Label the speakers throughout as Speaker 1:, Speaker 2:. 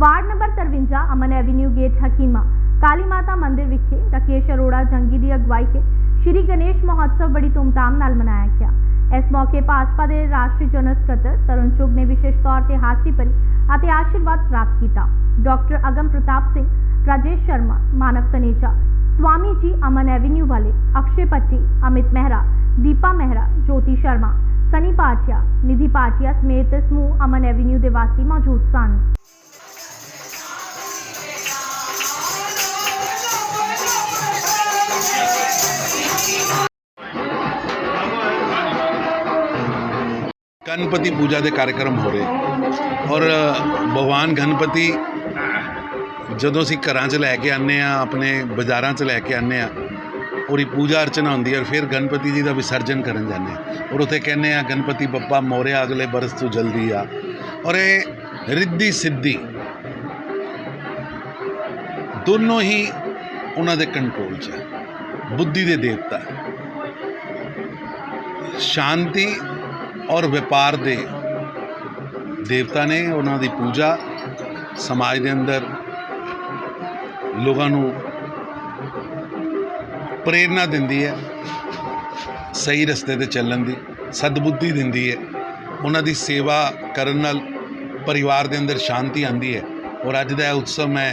Speaker 1: Ward number 53 Aman avenue gate Hakima, Kali ਮਾਤਾ ਮੰਦਿਰ ਵਿਖੇ ਰਾਕੇਸ਼ ਅਰੋੜਾ ਜੰਗੀ ਦੀ ਅਗਵਾਈ ਹੇਠ ਸ਼੍ਰੀ ਗਣੇਸ਼ ਮਹੋਤਸਵ ਬੜੀ ਧੂਮਧਾਮ ਨਾਲ ਮਨਾਇਆ ਗਿਆ। ਇਸ ਮੌਕੇ ਭਾਜਪਾ ਦੇ ਰਾਸ਼ਟਰੀ ਜਨਰਲ ਸਕੱਤਰ ਤਰੁਣ ਚੁਗ ਨੇ ਵਿਸ਼ੇਸ਼ ਤੌਰ ਤੇ ਹਾਜ਼ਰੀ ਭਰੀ ਅਤੇ ਆਸ਼ੀਰਵਾਦ ਪ੍ਰਾਪਤ ਕੀਤਾ। ਡਾਕਟਰ ਅਗਮ ਪ੍ਰਤਾਪ ਸਿੰਘ, ਰਾਜੇਸ਼ ਸ਼ਰਮਾ, ਮਾਨਵ ਤਨੇਜਾ, ਸਵਾਮੀ ਜੀ ਅਮਨ ਐਵੀਨਿਊ ਵਾਲੇ, ਅਕਸ਼ੇ ਪੱਟੀ ਅਮਿਤ ਮਹਿਰਾ, ਦੀਪਾ ਮਹਿਰਾ, ਜੋਤੀ ਸ਼ਰਮਾ, ਸਨੀ ਪਾਟਿਆ, ਨਿਧੀ ਪਾਟਿਆ ਸਮੇਤ ਸਮੂਹ ਅਮਨ ਐਵੀਨਿਊ ਦੇ ਵਾਸੀ ਮੌਜੂਦ
Speaker 2: ਗਣਪਤੀ ਪੂਜਾ ਦੇ ਕਾਰਜਕ੍ਰਮ ਹੋ ਰਹੇ ਔਰ ਭਗਵਾਨ ਗਣਪਤੀ ਜਦੋਂ ਅਸੀਂ ਘਰਾਂ 'ਚ ਲੈ ਕੇ ਆਨੇ ਆ ਆਪਣੇ ਬਾਜ਼ਾਰਾਂ 'ਚ ਲੈ ਕੇ ਆਨੇ ਆ ਉਹਦੀ ਪੂਜਾ ਅਰਚਨਾ ਹੁੰਦੀ ਹੈ ਔਰ ਫਿਰ ਗਣਪਤੀ ਜੀ ਦਾ ਵਿਸਰਜਨ ਕਰਨ ਜਾਂਦੇ ਆ ਔਰ ਉਥੇ ਕਹਿੰਦੇ ਆ ਗਣਪਤੀ ਬੱਪਾ ਮੋਰਿਆ ਅਗਲੇ ਬਰਸ ਤੋਂ ਜਲਦੀ ਆ ਔਰ ਇਹ ਰਿੱਧੀ ਸਿੱਧੀ ਦੋਨੋਂ ਹੀ ਉਹਨਾਂ ਦੇ ਕੰਟਰੋਲ 'ਚ ਹੈ ਬੁੱਧੀ ਦੇ ਦੇਵਤਾ ਸ਼ਾਂਤੀ ਔਰ ਵਪਾਰ ਦੇ ਦੇਵਤਾ ਨੇ ਉਹਨਾਂ ਦੀ ਪੂਜਾ ਸਮਾਜ ਦੇ ਅੰਦਰ ਲੋਕਾਂ ਨੂੰ ਪ੍ਰੇਰਨਾ ਦਿੰਦੀ ਹੈ, ਸਹੀ ਰਸਤੇ ਤੇ ਚੱਲਣ ਦੀ, ਸਦਬੁੱਧੀ ਦਿੰਦੀ ਹੈ। ਉਹਨਾਂ ਦੀ ਸੇਵਾ ਕਰਨ ਨਾਲ ਪਰਿਵਾਰ ਦੇ ਅੰਦਰ ਸ਼ਾਂਤੀ ਆਉਂਦੀ ਹੈ। ਔਰ ਅੱਜ ਦਾ ਇਹ ਉਤਸਵ ਮੈਂ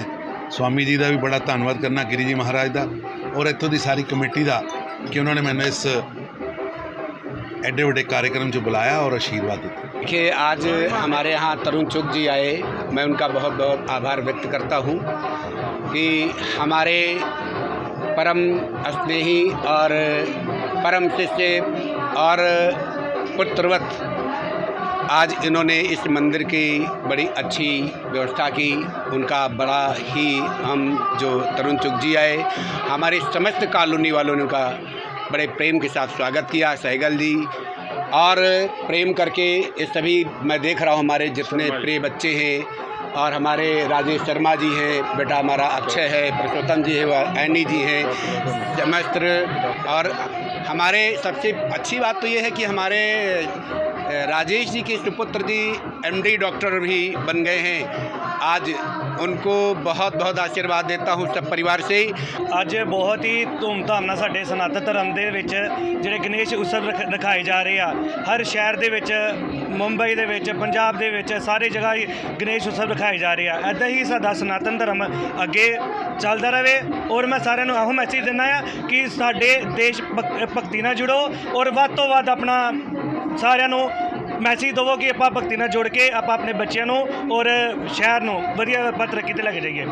Speaker 2: ਸਵਾਮੀ ਜੀ ਦਾ ਵੀ ਬੜਾ ਧੰਨਵਾਦ ਕਰਨਾ, ਗਿਰੀ ਜੀ ਮਹਾਰਾਜ ਦਾ। ਔਰ ਇੱਥੋਂ ਦੀ ਸਾਰੀ ਕਮੇਟੀ ਦਾ ਕਿ ਉਹਨਾਂ ਨੇ ਮੈਨੂੰ ਇਸ एडे वडे कार्यक्रम जो बुलाया और आशीर्वाद देते
Speaker 3: देखिए, आज हमारे यहाँ तरुण चुग जी आए। मैं उनका बहुत बहुत आभार व्यक्त करता हूँ कि हमारे परम स्नेही और परम शिष्य और पुत्रवत आज इन्होंने इस मंदिर की बड़ी अच्छी व्यवस्था की। उनका बड़ा ही हम जो तरुण चुग जी आए, हमारे समस्त कॉलोनी वालों ने उनका बड़े प्रेम के साथ स्वागत किया, सहगल जी और प्रेम करके ये सभी मैं देख रहा हूँ हमारे जितने प्रिय बच्चे हैं और हमारे राजेश शर्मा जी हैं, बेटा हमारा अक्षय है, पुरुषोत्तम जी है एनी जी हैं जमस्त्र और हमारे सबसे अच्छी बात तो ये है कि हमारे राजेश जी के सुपुत्र जी एमडी डॉक्टर भी बन गए हैं आज उनको बहुत बहुत आशीर्वाद देता हूँ सब परिवार से
Speaker 4: ਅੱਜ ਬਹੁਤ ਹੀ ਧੂਮਧਾਮ ਨਾਲ ਸਾਡੇ ਸਨਾਤਨ ਧਰਮ ਦੇ ਵਿੱਚ ਜਿਹੜੇ ਗਣੇਸ਼ ਉਤਸਵ ਰਖ- ਰਖਾਏ ਜਾ ਰਹੇ ਆ ਹਰ ਸ਼ਹਿਰ ਦੇ ਵਿੱਚ ਮੁੰਬਈ ਦੇ ਵਿੱਚ ਪੰਜਾਬ ਦੇ ਵਿੱਚ ਸਾਰੇ ਜਗ੍ਹਾ ਹੀ ਗਣੇਸ਼ ਉਤਸਵ ਰਖਾਏ ਜਾ ਰਹੇ ਆ ਐਦਾਂ ਹੀ ਸਾਡਾ ਸਨਾਤਨ ਧਰਮ ਅੱਗੇ ਚੱਲਦਾ ਰਹੇ ਔਰ ਮੈਂ ਸਾਰਿਆਂ ਨੂੰ ਇਹੋ ਮੈਸੇਜ ਦਿੰਦਾ ਆ ਕਿ ਸਾਡੇ ਦੇਸ਼ ਭਕ- ਭਗਤੀ ਨਾਲ ਜੁੜੋ ਔਰ ਵੱਧ ਤੋਂ ਵੱਧ ਆਪਣਾ ਸਾਰਿਆਂ ਨੂੰ ਮੈਸੇਜ ਦਵੋ ਕਿ ਆਪਾਂ ਭਗਤੀ ਨਾਲ ਜੁੜ ਕੇ ਆਪਾਂ ਆਪਣੇ ਬੱਚਿਆਂ ਨੂੰ ਔਰ ਸ਼ਹਿਰ ਨੂੰ ਵਧੀਆ ਆਪਾਂ ਤਰੱਕੀ ਤੇ ਲੈ ਕੇ ਜਾਈਏ।